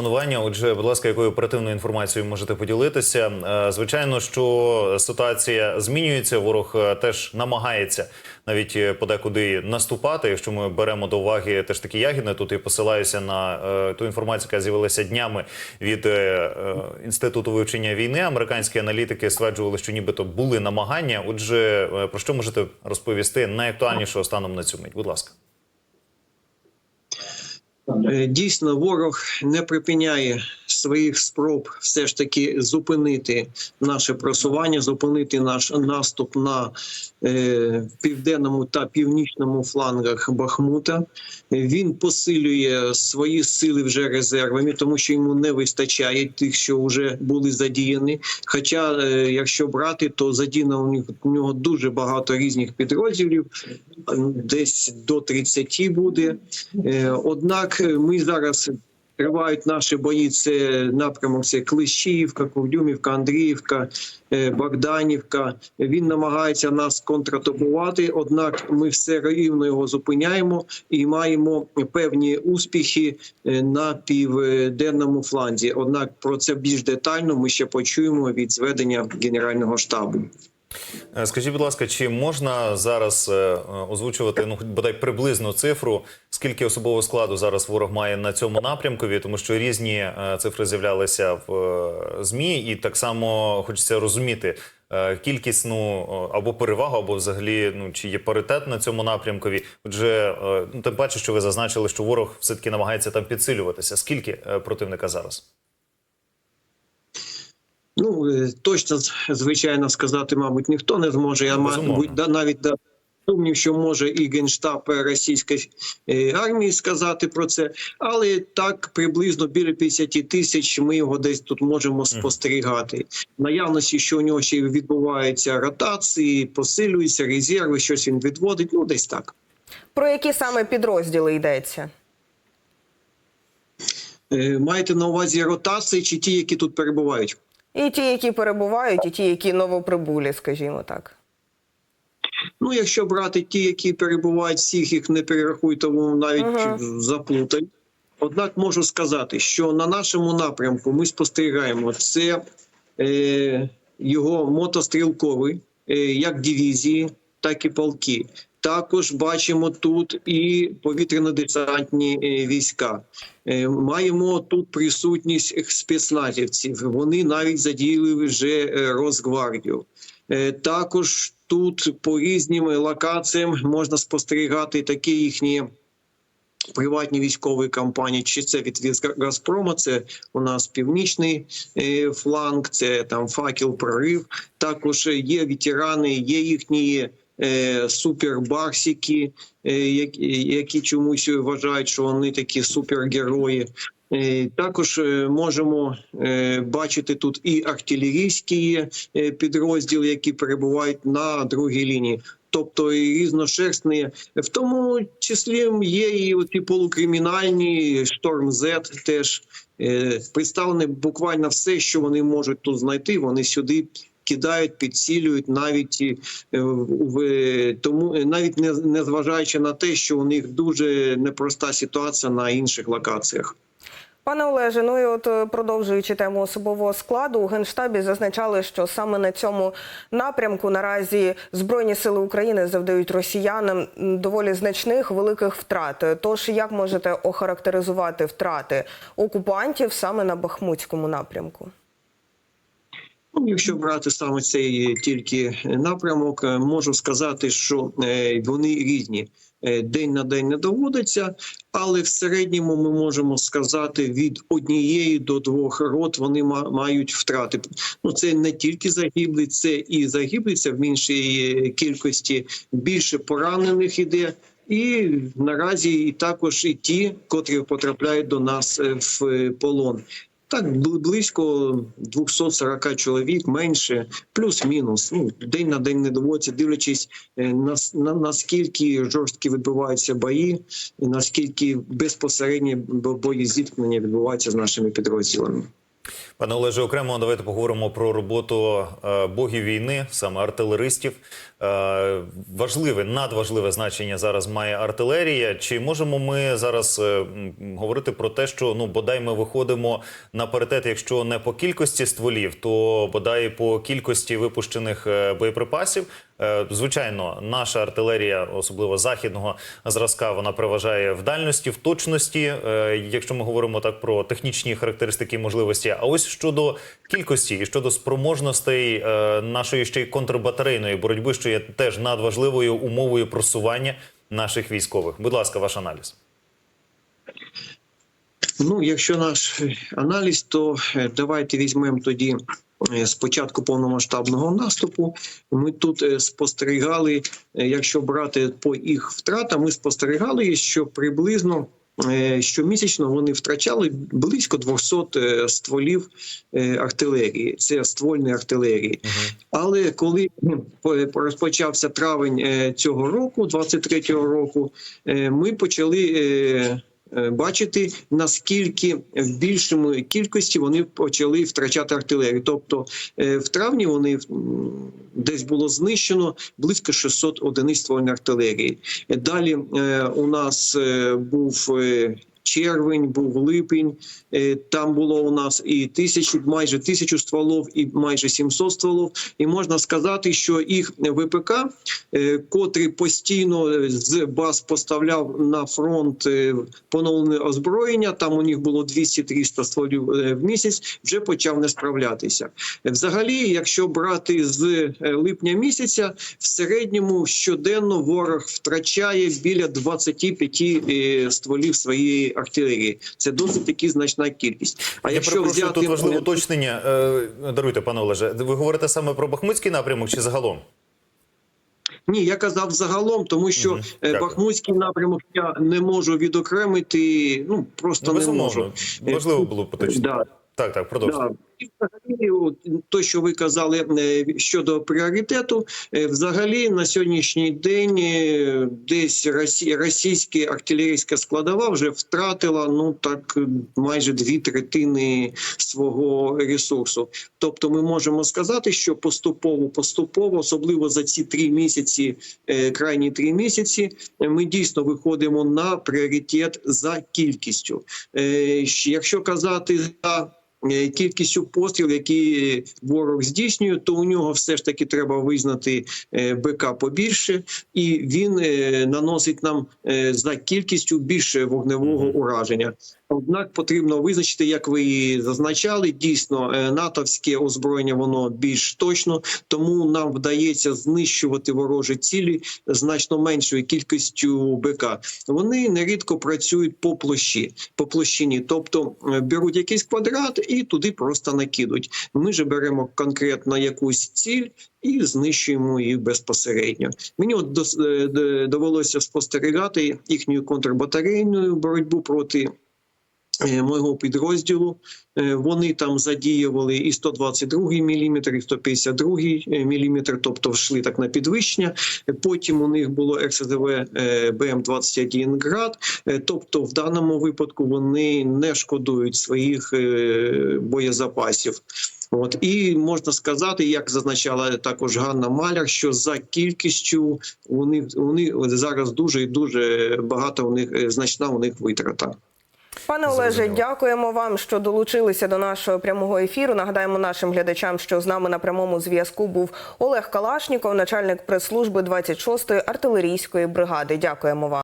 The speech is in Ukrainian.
Планування, отже, будь ласка, якою оперативною інформацією можете поділитися? Е, Звичайно, що ситуація змінюється. Ворог е, теж намагається навіть е, подекуди наступати. Якщо ми беремо до уваги теж такі ягідне, тут і посилаюся на ту інформацію, яка з'явилася днями від інституту вивчення війни. Американські аналітики стверджували, що нібито були намагання. Отже, про що можете розповісти найактуальнішого станом на цю мить? Будь ласка. Е, Дійсно, ворог не припиняє своїх спроб все ж таки зупинити наше просування, зупинити наш наступ на е, південному та північному флангах Бахмута. Він посилює свої сили вже резервами, тому що йому не вистачає тих, що вже були задіяні. Хоча, е, якщо брати, то задіяно у у нього дуже багато різних підрозділів, десь до 30 буде. Е, Однак ми зараз тривають наші бої. Це напрямок це Клещіївка, Ковдюмівка, Андріївка, е, Богданівка. Він намагається нас контратакувати. Однак ми все рівно його зупиняємо і маємо певні успіхи е, на південному фланзі. Однак про це більш детально ми ще почуємо від зведення Генерального штабу. Е, Скажіть, будь ласка, чи можна зараз е, е, озвучувати ну бодай приблизну цифру, скільки особового складу зараз ворог має на цьому напрямкові, тому що різні цифри з'являлися в змі, і так само хочеться розуміти кількісну е, або перевагу, або взагалі ну чи є паритет на цьому напрямкові. Отже, ну тим паче, що ви зазначили, що ворог все таки намагається там підсилюватися. Скільки противника зараз? Ну е, точно звичайно сказати, мабуть, ніхто не зможе. Я мабуть, да, навіть да, сумнів, що може і генштаб російської е, армії сказати про це, але так приблизно біля 50 тисяч. Ми його десь тут можемо спостерігати. Наявності, що у нього ще відбуваються ротації, посилюються резерви, щось він відводить. Ну десь так. Про які саме підрозділи йдеться? Е, Маєте на увазі ротації чи ті, які тут перебувають? І ті, які перебувають, і ті, які новоприбулі, скажімо так. Ну, якщо брати ті, які перебувають, всіх їх не перерахуй, тому навіть Ага. заплутають. Однак можу сказати, що на нашому напрямку ми спостерігаємо це е, його мотострілковий, е, як дивізії, так і полки. Також бачимо тут і повітряно-десантні е, війська. Е, Маємо тут присутність спецназівців. Вони навіть задіяли вже е, Росгвардію. Також тут по різним локаціям можна спостерігати такі їхні приватні військові компанії. Чи це від Газпрома, це у нас північний фланг, це там факел, прорив. Також є ветерани, є їхні. Е, Супербарсики, е, які, чомусь вважають, що вони такі супергерої. Е, Також е, можемо е, бачити тут і артилерійські підрозділи, які перебувають на другій лінії. Тобто і різношерстні, в тому числі є і оці полукримінальні шторм Z теж е, представлені буквально все, що вони можуть тут знайти. Вони сюди кидають, підсилюють навіть е, в тому, навіть не, не зважаючи на те, що у них дуже непроста ситуація на інших локаціях. Пане Олеже, ну і от е, продовжуючи тему особового складу, у генштабі зазначали, що саме на цьому напрямку наразі збройні сили України завдають росіянам доволі значних великих втрат. Тож як можете охарактеризувати втрати окупантів саме на Бахмутському напрямку? Ну, якщо брати саме цей тільки напрямок, е, можу сказати, що е, вони різні. Е, День на день не доводиться, але в середньому ми можемо сказати від однієї до двох рот вони ма- мають втрати. Ну це не тільки загиблі, це і загиблі, це в меншій е, кількості більше поранених іде. І наразі і також і ті, котрі потрапляють до нас е, в е, полон. Так, бли- близько 240 чоловік, менше, плюс-мінус. Ну, день на день не доводиться, дивлячись е, на, на наскільки жорсткі відбуваються бої, і наскільки безпосередні бо- бої зіткнення відбуваються з нашими підрозділами. Пане Олеже, окремо давайте поговоримо про роботу е, богів війни, саме артилеристів. Е, важливе, надважливе значення зараз має артилерія. Чи можемо ми зараз е, говорити про те, що ну бодай ми виходимо на паритет, якщо не по кількості стволів, то бодай по кількості випущених боєприпасів? Е, Звичайно, наша артилерія, особливо західного зразка, вона переважає в дальності, в точності, е, якщо ми говоримо так про технічні характеристики і можливості. А ось щодо кількості і щодо спроможностей е, нашої ще й контрбатарейної боротьби, що є теж надважливою умовою просування наших військових. Будь ласка, ваш аналіз. Ну, якщо наш аналіз, то давайте візьмемо тоді з початку повномасштабного наступу. Ми тут е, спостерігали, е, якщо брати по їх втратам, ми спостерігали, що приблизно. е, Щомісячно вони втрачали близько 200 е, стволів е, артилерії, це ствольної артилерії. Але коли ну, по- розпочався травень е, цього року, 23-го року, е, ми почали е, е, бачити наскільки в більшому кількості вони почали втрачати артилерію. Тобто е, в травні вони десь було знищено близько 600 одиниць ствольної артилерії. Е, Далі е, у нас е, був. Червень, був липень. е, Там було у нас і тисячу, майже тисячу стволів, і майже 700 стволів. І можна сказати, що їх ВПК, е, котрий постійно е, з баз поставляв на фронт поновлене озброєння. Там у них було 200-300 стволів в місяць. Вже почав не справлятися. Взагалі, якщо брати з липня місяця, в середньому щоденно ворог втрачає біля 25 е, стволів своєї артилерії. Це досить таки значна кількість. А Я якщо прошу, взяти тут важливе уточнення. Е, Даруйте, пане Олеже. Ви говорите саме про Бахмутський напрямок чи загалом? Ні, я казав загалом, тому що е. Бахмутський напрямок я не можу відокремити. Ну просто Ну, не можу. Важливо було б поточнити. Да. Так, так, продовжуйте. Да. І взагалі, то, що ви казали е, щодо пріоритету, е, взагалі на сьогоднішній день е, десь російська артилерійська складова вже втратила ну так майже дві третини свого ресурсу. Тобто, ми можемо сказати, що поступово, поступово, особливо за ці три місяці, крайні три місяці, ми дійсно виходимо на пріоритет за кількістю. Якщо казати за кількістю пострілів, які ворог здійснює, то у нього все ж таки треба визнати е, БК побільше, і він е, наносить нам е, за кількістю більше вогневого ураження. Однак потрібно визначити, як ви і зазначали, дійсно е, натовське озброєння воно більш точно, тому нам вдається знищувати ворожі цілі значно меншою кількістю БК. Вони нерідко працюють по площі, по площині, тобто е, беруть якийсь квадрат і туди просто накидуть. Ми же беремо конкретно якусь ціль. І знищуємо їх безпосередньо. Мені от е, довелося спостерігати їхню контрбатарейну боротьбу проти мого підрозділу. Е, Вони там задіювали і 122 мм, і 152 мм, тобто йшли так на підвищення. Е, Потім у них було РСЗВ е, БМ-21 град. Е, Тобто, в даному випадку вони не шкодують своїх е, боєзапасів. От і можна сказати, як зазначала також Ганна Маляр, що за кількістю вони, вони зараз дуже і дуже багато у них е, значна у них витрата. Пане Олеже, дякуємо вам, що долучилися до нашого прямого ефіру. Нагадаємо нашим глядачам, що з нами на прямому зв'язку був Олег Калашніков, начальник прес-служби 26-ї артилерійської бригади. Дякуємо вам.